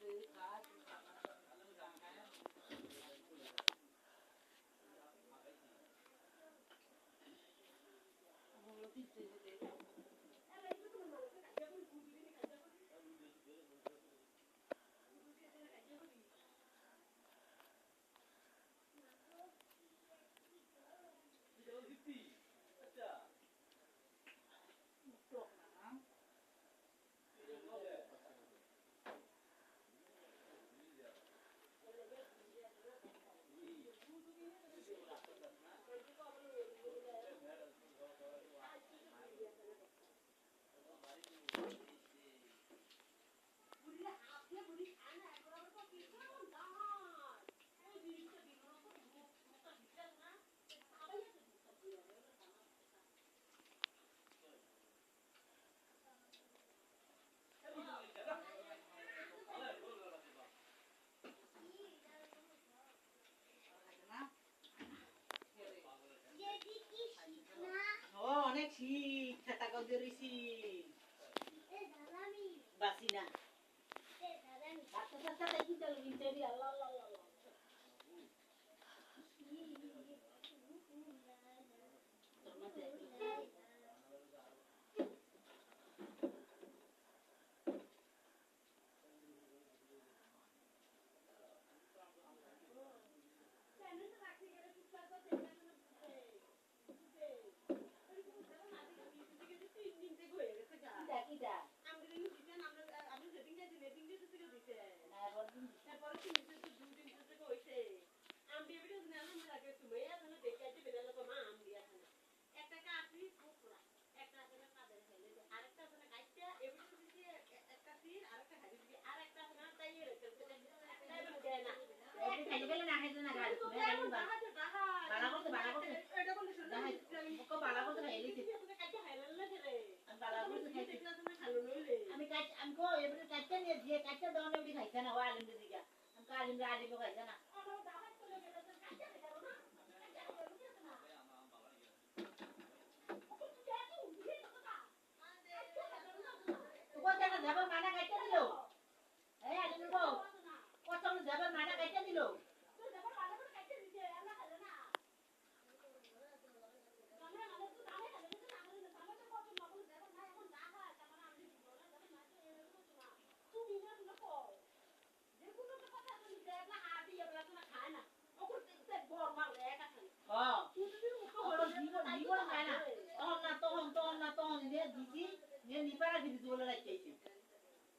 Thank you. Calderisi. Basina. Kata-kata jadi Terima kasih. আমি কাটতে নিয়ে দিয়ে কাটতে দেওয়া খাইছে না, ও আলিম দিদিকে আমি আলিম আলিম খাইছে না।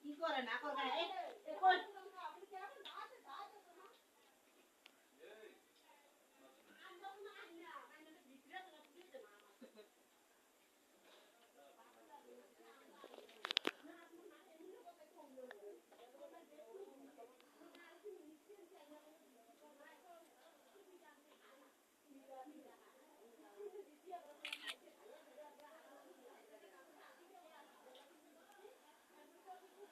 কি করে না করে?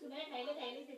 सुबह थैले थैले से